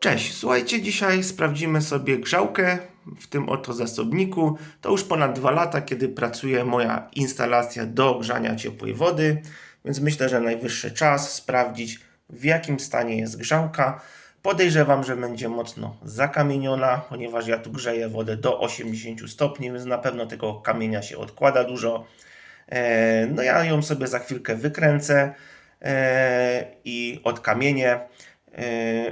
Cześć, słuchajcie, dzisiaj sprawdzimy sobie grzałkę w tym oto zasobniku. To już ponad dwa lata, kiedy pracuje moja instalacja do grzania ciepłej wody, więc myślę, że najwyższy czas sprawdzić w jakim stanie jest grzałka. Podejrzewam, że będzie mocno zakamieniona, ponieważ ja tu grzeję wodę do 80 stopni, więc na pewno tego kamienia się odkłada dużo. E, No ja ją sobie za chwilkę wykręcę e, i odkamienię,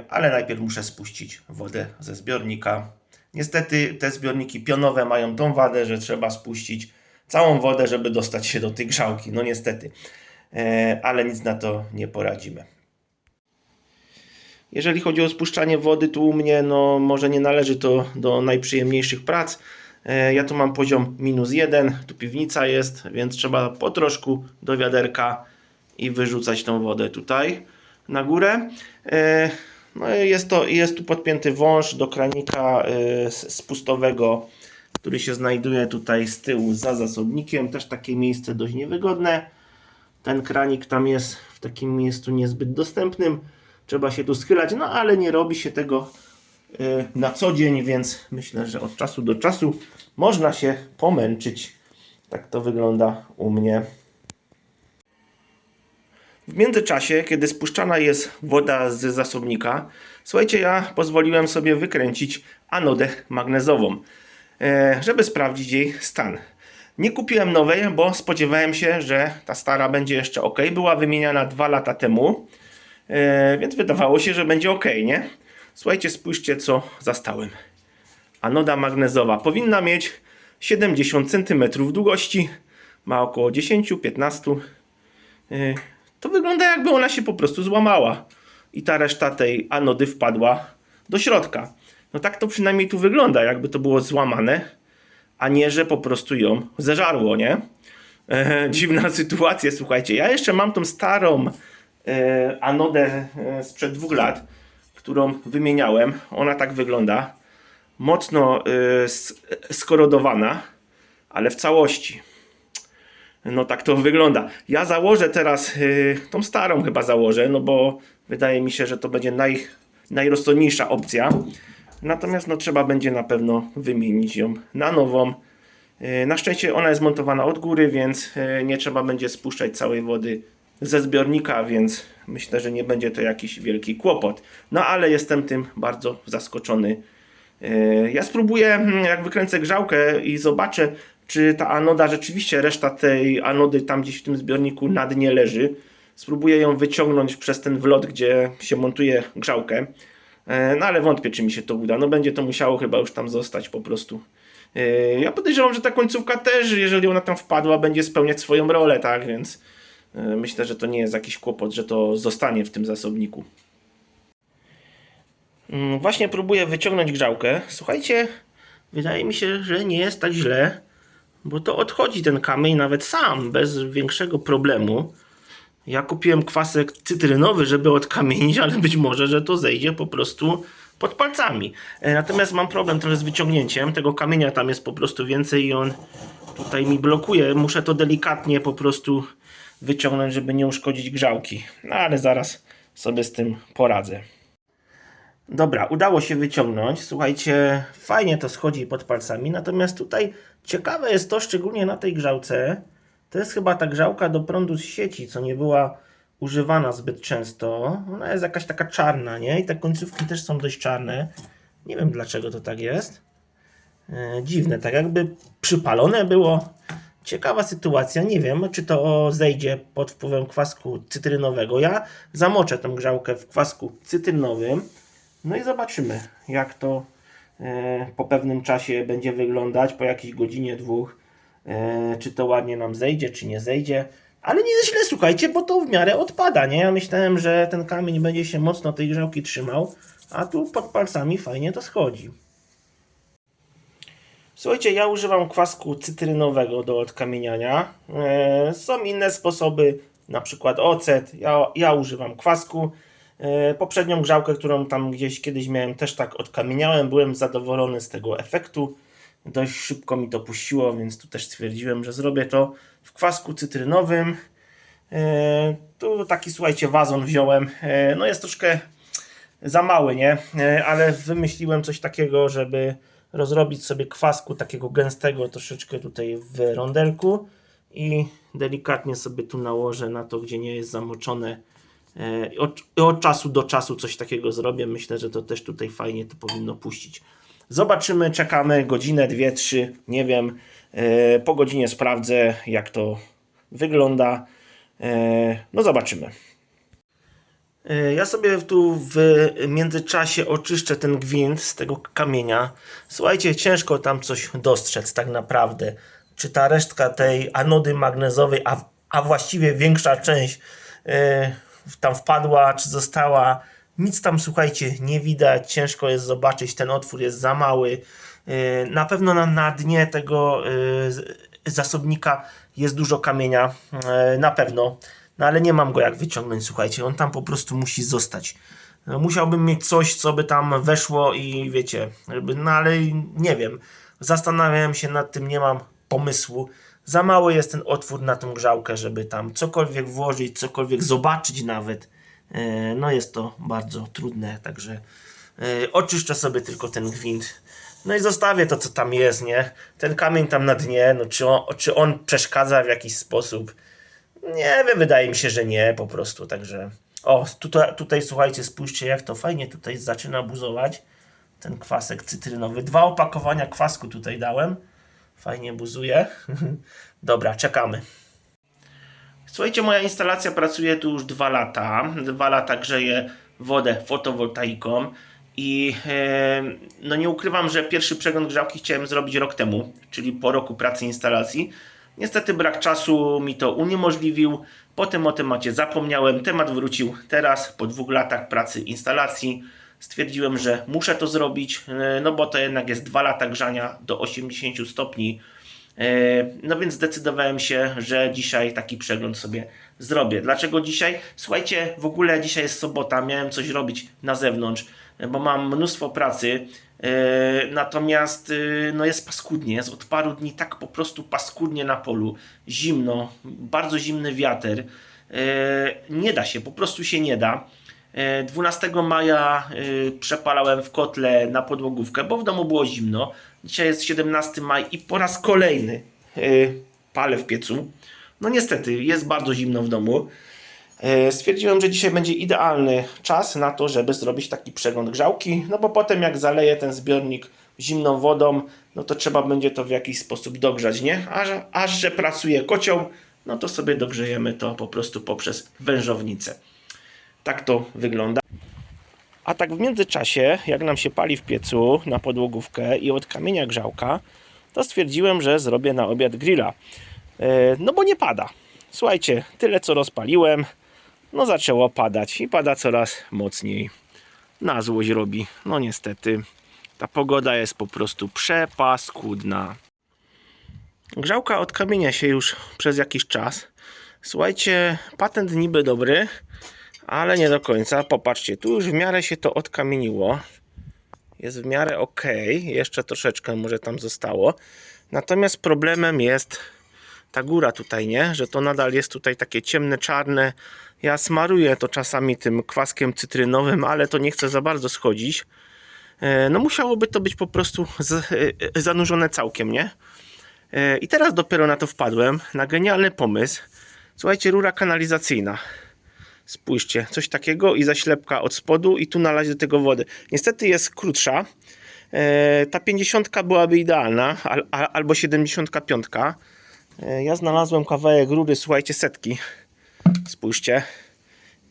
ale najpierw muszę spuścić wodę ze zbiornika. Niestety te zbiorniki pionowe mają tą wadę, że trzeba spuścić całą wodę, żeby dostać się do tej grzałki. No niestety, E, ale nic na to nie poradzimy. Jeżeli chodzi o spuszczanie wody, tu u mnie no, może nie należy to do najprzyjemniejszych prac. E, Ja tu mam poziom minus jeden, tu piwnica jest, więc trzeba po troszku do wiaderka i wyrzucać tą wodę tutaj na górę. E, No jest, to, jest tu podpięty wąż do kranika e, spustowego, który się znajduje tutaj z tyłu za zasobnikiem. Też takie miejsce dość niewygodne. Ten kranik tam jest w takim miejscu niezbyt dostępnym. Trzeba się tu schylać, no ale nie robi się tego y, na co dzień, więc myślę, że od czasu do czasu można się pomęczyć. Tak to wygląda u mnie. W międzyczasie, kiedy spuszczana jest woda z zasobnika, słuchajcie, ja pozwoliłem sobie wykręcić anodę magnezową, e, żeby sprawdzić jej stan. Nie kupiłem nowej, bo spodziewałem się, że ta stara będzie jeszcze ok. Była wymieniana dwa lata temu, e, więc wydawało się, że będzie ok, nie? Słuchajcie, spójrzcie, co zastałem. Anoda magnezowa powinna mieć 70 cm długości, ma około 10-15 Yy, to wygląda jakby ona się po prostu złamała i ta reszta tej anody wpadła do środka. No tak to przynajmniej tu wygląda, jakby to było złamane, a nie, że po prostu ją zeżarło, nie? E, dziwna sytuacja, słuchajcie. Ja jeszcze mam tą starą e, anodę e, sprzed dwóch lat, którą wymieniałem. Ona tak wygląda. Mocno e, sk- skorodowana, ale w całości. No tak to wygląda. Ja założę teraz yy, tą starą chyba założę, no bo wydaje mi się, że to będzie naj, najrozsądniejsza opcja. Natomiast no trzeba będzie na pewno wymienić ją na nową. Yy, na szczęście ona jest montowana od góry, więc yy, nie trzeba będzie spuszczać całej wody ze zbiornika, więc myślę, że nie będzie to jakiś wielki kłopot. No ale jestem tym bardzo zaskoczony. Yy, Ja spróbuję, mm, jak wykręcę grzałkę i zobaczę, czy ta anoda rzeczywiście, reszta tej anody tam gdzieś w tym zbiorniku na dnie leży. Spróbuję ją wyciągnąć przez ten wlot, gdzie się montuje grzałkę. E, No ale wątpię, czy mi się to uda. No będzie to musiało chyba już tam zostać po prostu. E, Ja podejrzewam, że ta końcówka też, jeżeli ona tam wpadła, będzie spełniać swoją rolę, tak? Więc e, myślę, że to nie jest jakiś kłopot, że to zostanie w tym zasobniku. Mm, Właśnie próbuję wyciągnąć grzałkę. Słuchajcie, wydaje mi się, że nie jest tak źle, bo to odchodzi ten kamień nawet sam, bez większego problemu. Ja kupiłem kwasek cytrynowy, żeby odkamienić, ale być może, że to zejdzie po prostu pod palcami. E, Natomiast mam problem trochę z wyciągnięciem. Tego kamienia tam jest po prostu więcej i on tutaj mi blokuje. Muszę to delikatnie po prostu wyciągnąć, żeby nie uszkodzić grzałki. No ale zaraz sobie z tym poradzę. Dobra, udało się wyciągnąć. Słuchajcie, fajnie to schodzi pod palcami. Natomiast tutaj ciekawe jest to, szczególnie na tej grzałce. To jest chyba ta grzałka do prądu z sieci, co nie była używana zbyt często. Ona jest jakaś taka czarna, nie? I te końcówki też są dość czarne. Nie wiem dlaczego to tak jest. E, dziwne, tak jakby przypalone było. Ciekawa sytuacja, nie wiem, czy to zejdzie pod wpływem kwasku cytrynowego. Ja zamoczę tę grzałkę w kwasku cytrynowym. No i zobaczymy, jak to e, po pewnym czasie będzie wyglądać, po jakiejś godzinie, dwóch, e, czy to ładnie nam zejdzie, czy nie zejdzie. Ale nie źle, słuchajcie, bo to w miarę odpada, nie? Ja myślałem, że ten kamień będzie się mocno tej grzałki trzymał, a tu pod palcami fajnie to schodzi. Słuchajcie, ja używam kwasku cytrynowego do odkamieniania. E, są inne sposoby, na przykład ocet. Ja, ja używam kwasku. E, poprzednią grzałkę, którą tam gdzieś kiedyś miałem, też tak odkamieniałem. Byłem zadowolony z tego efektu. Dość szybko mi to puściło, więc tu też stwierdziłem, że zrobię to w kwasku cytrynowym. E, tu taki, słuchajcie, wazon wziąłem. E, no jest troszkę za mały, nie? Ale wymyśliłem coś takiego, żeby rozrobić sobie kwasku takiego gęstego troszeczkę tutaj w rondelku i delikatnie sobie tu nałożę na to, gdzie nie jest zamoczone. E, Od, od czasu do czasu coś takiego zrobię. Myślę, że to też tutaj fajnie to powinno puścić. Zobaczymy, czekamy godzinę, dwie, trzy, nie wiem. E, Po godzinie sprawdzę, jak to wygląda. E, No zobaczymy. Ja sobie tu w międzyczasie oczyszczę ten gwint z tego kamienia. Słuchajcie, ciężko tam coś dostrzec tak naprawdę. Czy ta resztka tej anody magnezowej, a, a właściwie większa część tam wpadła, czy została. Nic tam, słuchajcie, nie widać. Ciężko jest zobaczyć, ten otwór jest za mały. E, Na pewno na, na dnie tego z- zasobnika jest dużo kamienia. E, Na pewno. No ale nie mam go jak wyciągnąć, słuchajcie. On tam po prostu musi zostać. No, musiałbym mieć coś, co by tam weszło i wiecie, no ale nie wiem. Zastanawiałem się nad tym, nie mam pomysłu. Za mały jest ten otwór na tą grzałkę, żeby tam cokolwiek włożyć, cokolwiek zobaczyć nawet. E, No jest to bardzo trudne, także e, oczyszczę sobie tylko ten gwint. No i zostawię to, co tam jest, nie? Ten kamień tam na dnie, no czy on, czy on przeszkadza w jakiś sposób? Nie wiem, wydaje mi się, że nie, po prostu, także... O, tutaj, tutaj słuchajcie, spójrzcie jak to fajnie tutaj zaczyna buzować ten kwasek cytrynowy. Dwa opakowania kwasku tutaj dałem. Fajnie buzuje. Dobra, czekamy. Słuchajcie, moja instalacja pracuje tu już dwa lata. Dwa lata grzeje wodę fotowoltaiką i e, no nie ukrywam, że pierwszy przegląd grzałki chciałem zrobić rok temu, czyli po roku pracy instalacji. Niestety brak czasu mi to uniemożliwił. Potem o temacie zapomniałem, temat wrócił teraz po dwóch latach pracy instalacji. Stwierdziłem, że muszę to zrobić, e, no bo to jednak jest dwa lata grzania do 80 stopni. E, No więc zdecydowałem się, że dzisiaj taki przegląd sobie zrobię. Dlaczego dzisiaj? Słuchajcie, w ogóle dzisiaj jest sobota, miałem coś robić na zewnątrz, bo mam mnóstwo pracy. e, Natomiast no jest paskudnie, jest od paru dni tak po prostu paskudnie na polu. Zimno, bardzo zimny wiatr. Nie da się, po prostu się nie da. E, 12 maja e, przepalałem w kotle na podłogówkę, bo w domu było zimno. Dzisiaj jest 17 maj i po raz kolejny e, palę w piecu. No niestety, jest bardzo zimno w domu. E, Stwierdziłem, że dzisiaj będzie idealny czas na to, żeby zrobić taki przegląd grzałki, no bo potem jak zaleję ten zbiornik zimną wodą, no to trzeba będzie to w jakiś sposób dogrzać, nie? Aż, aż że pracuje kocioł, no to sobie dogrzejemy to po prostu poprzez wężownicę. Tak to wygląda. A tak w międzyczasie, jak nam się pali w piecu na podłogówkę i od kamienia grzałka, to stwierdziłem, że zrobię na obiad grilla. E, No bo nie pada. Słuchajcie, tyle co rozpaliłem, no zaczęło padać i pada coraz mocniej. Na złość robi. No niestety, ta pogoda jest po prostu przepaskudna. Grzałka od kamienia się już przez jakiś czas. Słuchajcie, patent niby dobry, ale nie do końca. Popatrzcie, tu już w miarę się to odkamieniło. Jest w miarę ok. Jeszcze troszeczkę może tam zostało. Natomiast problemem jest ta góra tutaj, nie? Że to nadal jest tutaj takie ciemne, czarne. Ja smaruję to czasami tym kwaskiem cytrynowym, ale to nie chce za bardzo schodzić. E, No musiałoby to być po prostu z, e, zanurzone całkiem, nie? E, I teraz dopiero na to wpadłem, na genialny pomysł. Słuchajcie, rura kanalizacyjna. Spójrzcie, coś takiego i zaślepka od spodu i tu nalać do tego wody. Niestety jest krótsza. E, ta 50 byłaby idealna, al, al, albo 75. E, ja znalazłem kawałek rury, słuchajcie, setki. Spójrzcie.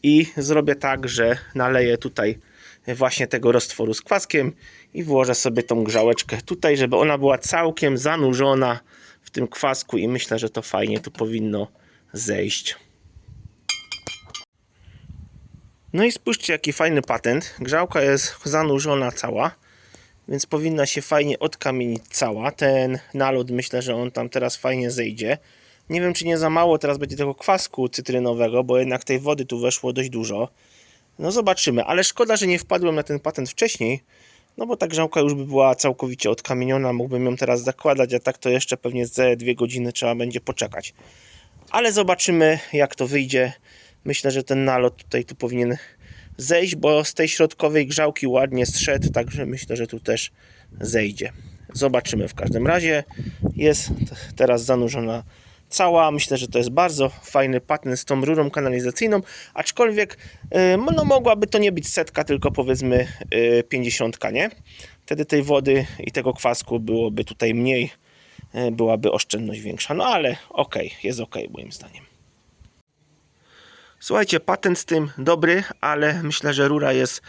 I zrobię tak, że naleję tutaj właśnie tego roztworu z kwaskiem i włożę sobie tą grzałeczkę tutaj, żeby ona była całkiem zanurzona w tym kwasku i myślę, że to fajnie tu powinno zejść. No i spójrzcie jaki fajny patent. Grzałka jest zanurzona cała, więc powinna się fajnie odkamienić cała. Ten nalot myślę, że on tam teraz fajnie zejdzie. Nie wiem czy nie za mało teraz będzie tego kwasku cytrynowego, bo jednak tej wody tu weszło dość dużo. No zobaczymy, ale szkoda, że nie wpadłem na ten patent wcześniej, no bo ta grzałka już by była całkowicie odkamieniona, mógłbym ją teraz zakładać, a tak to jeszcze pewnie ze dwie godziny trzeba będzie poczekać. Ale zobaczymy jak to wyjdzie. Myślę, że ten nalot tutaj tu powinien zejść, bo z tej środkowej grzałki ładnie zszedł, także myślę, że tu też zejdzie. Zobaczymy w każdym razie. Jest teraz zanurzona cała. Myślę, że to jest bardzo fajny patent z tą rurą kanalizacyjną, aczkolwiek y, no, mogłaby to nie być setka, tylko powiedzmy y, 50, nie? Wtedy tej wody i tego kwasku byłoby tutaj mniej, y, byłaby oszczędność większa. No ale okej, jest okej moim zdaniem. Słuchajcie, patent z tym dobry, ale myślę, że rura jest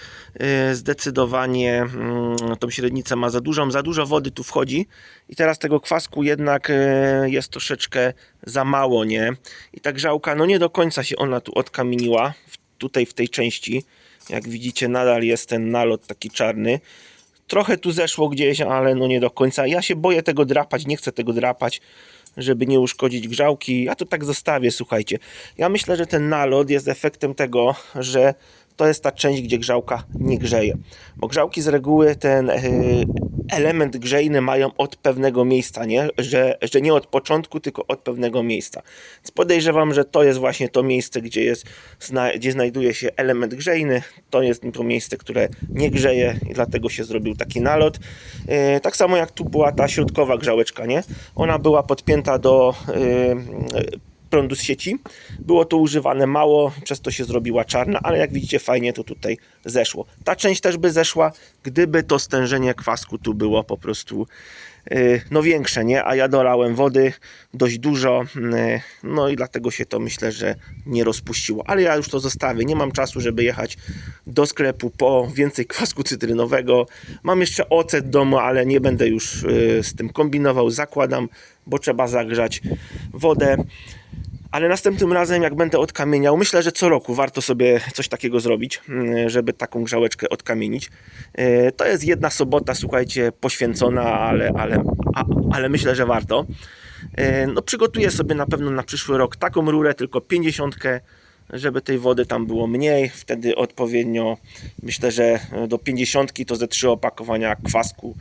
y, zdecydowanie, mm, tą średnicę ma za dużą, za dużo wody tu wchodzi i teraz tego kwasku jednak y, jest troszeczkę za mało, nie? I ta grzałka, no nie do końca się ona tu odkamieniła, tutaj w tej części, jak widzicie nadal jest ten nalot taki czarny. Trochę tu zeszło gdzieś, ale no nie do końca. Ja się boję tego drapać, nie chcę tego drapać żeby nie uszkodzić grzałki. Ja to tak zostawię, słuchajcie. Ja myślę, że ten nalot jest efektem tego, że to jest ta część, gdzie grzałka nie grzeje. Bo grzałki z reguły ten e, element grzejny mają od pewnego miejsca, nie? Że, że nie od początku, tylko od pewnego miejsca. Więc podejrzewam, że to jest właśnie to miejsce, gdzie, jest, gdzie znajduje się element grzejny. To jest to miejsce, które nie grzeje i dlatego się zrobił taki nalot. E, tak samo jak tu była ta środkowa grzałeczka, nie? Ona była podpięta do e, prądu z sieci. Było to używane mało, przez to się zrobiła czarna, ale jak widzicie fajnie to tutaj zeszło. Ta część też by zeszła, gdyby to stężenie kwasku tu było po prostu yy, no większe, nie? A ja dolałem wody dość dużo, yy, no i dlatego się to myślę, że nie rozpuściło. Ale ja już to zostawię, nie mam czasu, żeby jechać do sklepu po więcej kwasku cytrynowego. Mam jeszcze ocet domu, ale nie będę już yy, z tym kombinował, zakładam, bo trzeba zagrzać wodę. Ale następnym razem, jak będę odkamieniał, myślę, że co roku warto sobie coś takiego zrobić, mm, żeby taką grzałeczkę odkamienić. Yy, To jest jedna sobota, słuchajcie, poświęcona, ale, ale, a, ale myślę, że warto. Yy, No, przygotuję sobie na pewno na przyszły rok taką rurę, tylko 50, żeby tej wody tam było mniej. Wtedy odpowiednio, myślę, że do 50 to ze trzy opakowania kwasku,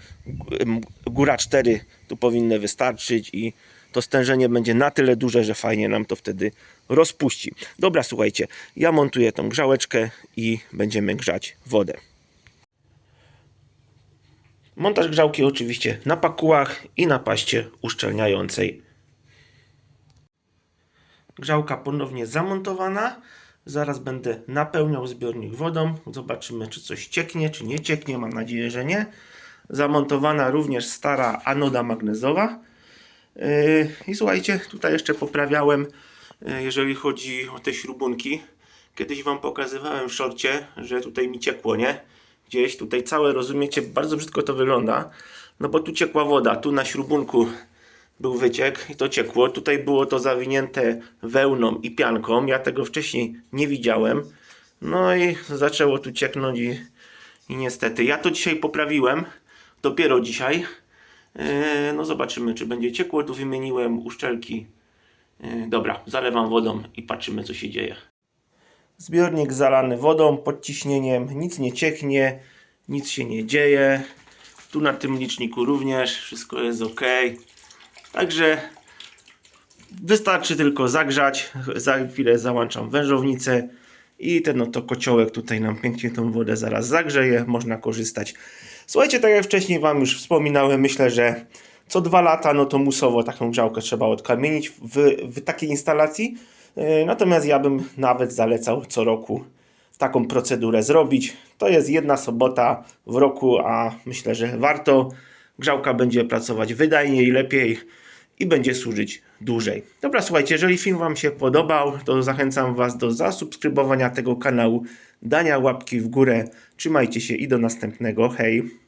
góra 4 tu powinny wystarczyć i to stężenie będzie na tyle duże, że fajnie nam to wtedy rozpuści. Dobra, słuchajcie, ja montuję tą grzałeczkę i będziemy grzać wodę. Montaż grzałki oczywiście na pakułach i na paście uszczelniającej. Grzałka ponownie zamontowana. Zaraz będę napełniał zbiornik wodą. Zobaczymy, czy coś cieknie, czy nie cieknie. Mam nadzieję, że nie. Zamontowana również stara anoda magnezowa. I słuchajcie, tutaj jeszcze poprawiałem, yy, jeżeli chodzi o te śrubunki. Kiedyś Wam pokazywałem w szorcie, że tutaj mi ciekło, nie? Gdzieś tutaj całe, rozumiecie, bardzo brzydko to wygląda. No bo tu ciekła woda, tu na śrubunku był wyciek i to ciekło. Tutaj było to zawinięte wełną i pianką. Ja tego wcześniej nie widziałem. No i zaczęło tu cieknąć i, i niestety. Ja to dzisiaj poprawiłem. Dopiero dzisiaj. Yy, No zobaczymy, czy będzie ciekło. Tu wymieniłem uszczelki. Yy, Dobra, zalewam wodą i patrzymy, co się dzieje. Zbiornik zalany wodą pod ciśnieniem. Nic nie cieknie, nic się nie dzieje. Tu na tym liczniku również wszystko jest ok. Także wystarczy tylko zagrzać. Za chwilę załączam wężownicę i ten oto kociołek tutaj nam pięknie tą wodę zaraz zagrzeje. Można korzystać. Słuchajcie, tak jak wcześniej Wam już wspominałem, myślę, że co dwa lata, no to musowo taką grzałkę trzeba odkamienić w, w takiej instalacji. Yy, Natomiast ja bym nawet zalecał co roku taką procedurę zrobić. To jest jedna sobota w roku, a myślę, że warto. Grzałka będzie pracować wydajniej, lepiej i będzie służyć dłużej. Dobra, słuchajcie, jeżeli film Wam się podobał, to zachęcam Was do zasubskrybowania tego kanału, dania łapki w górę. Trzymajcie się i do następnego. Hej!